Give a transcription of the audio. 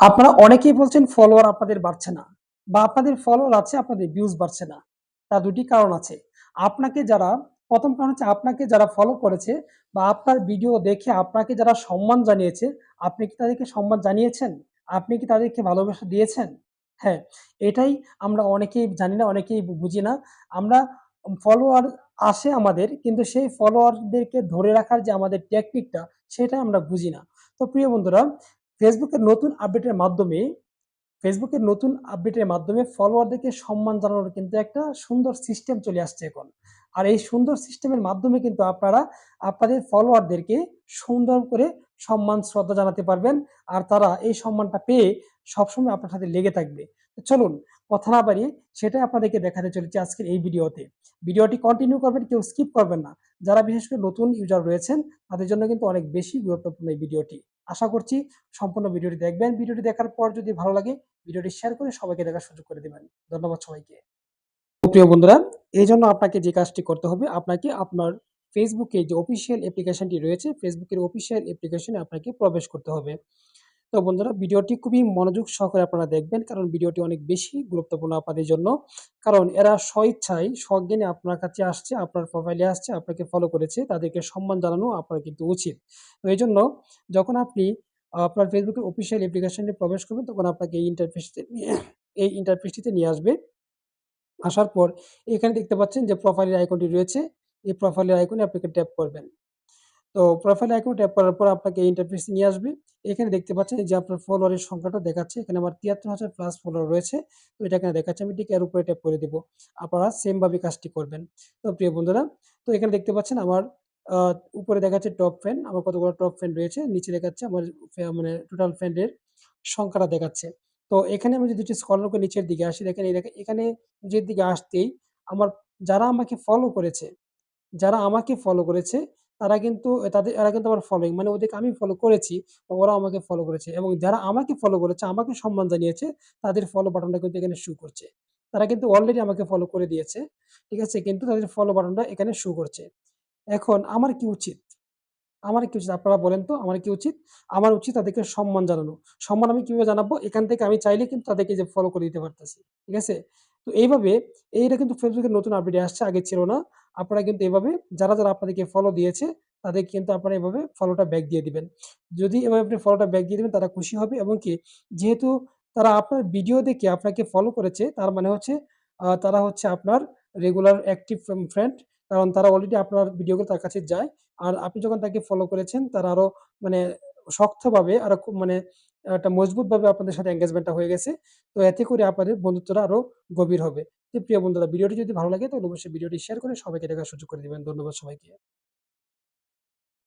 আপনারা অনেকেই বলছেন ফলোয়ার আপনাদের বাড়ছে না বা আপনাদের ফলোয়ার আছে আপনাদের ভিউজ বাড়ছে না। তার দুটি কারণ আছে। আপনাকে যারা ১ম কারণ হচ্ছে আপনাকে যারা ফলো করেছে বা আপনার ভিডিও দেখে আপনাকে যারা সম্মান জানিয়েছে, আপনি কি তাদেরকে সম্মান জানিয়েছেন? আপনি কি তাদেরকে ভালোবাসা দিয়েছেন? হ্যাঁ, এটাই আমরা অনেকেই জানি না, অনেকেই বুঝি না। আমরা ফলোয়ার আসে আমাদের কিন্তু সেই ফলোয়ারদেরকে ধরে রাখার যে আমাদের টেকনিকটা সেটা আমরা বুঝি না। তো প্রিয় বন্ধুরা ফেসবুকের নতুন আপডেটের মাধ্যমে ফেসবুকের নতুন আপডেটের মাধ্যমে ফলোয়ারদেরকে সম্মান জানানোর কিন্তু একটা সুন্দর সিস্টেম চলে আসছে এখন। আর এই সুন্দর সিস্টেমের মাধ্যমে কিন্তু আপনারা আপনাদের ফলোয়ারদেরকে সুন্দর করে সম্মান শ্রদ্ধা জানাতে পারবেন। আর তারা এই সম্মানটা পেয়ে সবসময় আপনার সাথে লেগে থাকবে। চলুন কথা না বাড়িয়ে সেটাই আপনাদেরকে দেখাতে চলেছি আজকের এই ভিডিওতে। ভিডিওটি কন্টিনিউ করবেন, কেউ স্কিপ করবেন না। যারা বিশেষ করে নতুন ইউজার রয়েছেন তাদের জন্য কিন্তু অনেক বেশি গুরুত্বপূর্ণ এই ভিডিওটি। আশা করছি সম্পূর্ণ ভিডিওটি দেখবেন। ভিডিওটি দেখার পর যদি ভালো লাগে ভিডিওটি শেয়ার করে সবাইকে দেখার সুযোগ করে দেবেন ধন্যবাদ সবাইকে। প্রিয় বন্ধুরা, এই জন্য আপনাকে যে কাজটি করতে হবে, আপনাকে আপনার ফেসবুকে যে অফিসিয়াল অ্যাপ্লিকেশনটি রয়েছে, ফেসবুকের অফিসিয়াল অ্যাপ্লিকেশনে আপনাকে প্রবেশ করতে হবে। তো বন্ধুরা ভিডিওটি খুবই মনোযোগ সহকারে আপনারা দেখবেন কারণ ভিডিওটি অনেক বেশি গুরুত্বপূর্ণ আপনাদের জন্য। কারণ এরা স্বইচ্ছায় সজ্ঞানে আপনার কাছে আসছে, আপনার প্রোফাইলে আসছে, আপনাকে ফলো করেছে, তাদেরকে সম্মান জানানো আপনার কিন্তু উচিত। তো এই জন্য যখন আপনি আপনার ফেসবুকের অফিসিয়াল অ্যাপ্লিকেশনে প্রবেশ করবেন তখন আপনাকে এই ইন্টারফেসটি নিয়ে এই ইন্টারফেসটিতে নিয়ে আসবে। আসার পর এখানে দেখতে পাচ্ছেন যে প্রোফাইলের আইকনটি রয়েছে। এই প্রোফাইলের আইকনে আপনাকে ট্যাপ করবেন। তো প্রোফাইল আইকনে ট্যাপ করার পর আপনাকে ইন্টারফেসে নিয়ে আসবে। এখানে দেখতে পাচ্ছেন যে আপনার ফলোয়ারের সংখ্যাটা দেখাচ্ছে। এখানে আমার ৭৩,০০০ প্লাস ফলোয়ার রয়েছে। তো এটা এখানে দেখাচ্ছে। আমি ঠিক এর উপরে ট্যাপ করে দেবো আপনারা সেমভাবে কাজটি করবেন। তো প্রিয় বন্ধুরা, তো এখানে দেখতে পাচ্ছেন আমার উপরে দেখাচ্ছে টপ ফ্যান, আমার কতগুলো টপ ফ্যান রয়েছে। নিচে দেখাচ্ছে আমার মানে টোটাল ফ্যানের সংখ্যাটা দেখাচ্ছে। তো এখানে আমি যদি স্ক্রল করে নিচের দিকে আসি, দেখেন এখানে নিচের দিকে আসতেই আমার যারা আমাকে ফলো করেছে, যারা আমাকে ফলো করেছে তারা কিন্তু তাদের এরা কিন্তু আমার ফলোইং মানে ওদেরকে আমি ফলো করেছি, ওরা আমাকে ফলো করেছে এবং যারা আমাকে ফলো করেছে, আমাকে সম্মান জানিয়েছে তাদের ফলো বাটনটা কিন্তু এখানে শু করছে। তারা কিন্তু অলরেডি আমাকে ফলো করে দিয়েছে। ঠিক আছে? কিন্তু তাদের ফলো বাটনটা এখানে শো করছে। এখন আমার কি উচিত? আমার কি উচিত? আপনারা বলেন তো আমার কি উচিত? আমার উচিত তাদেরকে সম্মান জানানো। সম্মান আমি কীভাবে জানাব? এখান থেকে আমি চাইলে কিন্তু তাদেরকে যে ফলো করে দিতে পারতেছি। ঠিক আছে? তো এইভাবে এইটা কিন্তু ফেসবুকের নতুন আপডেট আসছে, আগে ছিল না। আপনারা কিন্তু এভাবে যারা, যারা আপনাদেরকে ফলো দিয়েছে তাদেরকে কিন্তু আপনারা এভাবে ফলোটা ব্যাক দিয়ে দিবেন। যদি এভাবে আপনি ফলোটা ব্যাক দিয়ে দেবেন তারা খুশি হবে এবং কি যেহেতু তারা আপনার ভিডিও দেখে আপনাকে ফলো করেছে তার মানে হচ্ছে তারা হচ্ছে আপনার রেগুলার অ্যাক্টিভ ফ্রেন্ড কারণ তারা অলরেডি আপনার ভিডিওগুলো তার কাছে যায়। আর আপনি যখন তাকে ফলো করেছেন তারা আরও মানে শক্তভাবে আরও খুব মানে একটা মজবুতভাবে আপনাদের সাথে এনগেজমেন্টটা হয়ে গেছে। তো এতে করে আপনাদের বন্ধুত্বটা আরও গভীর হবে। প্রিয় বন্ধুরা, ভিডিওটি যদি ভালো লাগে তাহলে অবশ্যই ভিডিওটি শেয়ার করে সবাইকে দেখার সুযোগ করে দেবেন ধন্যবাদ সবাইকে।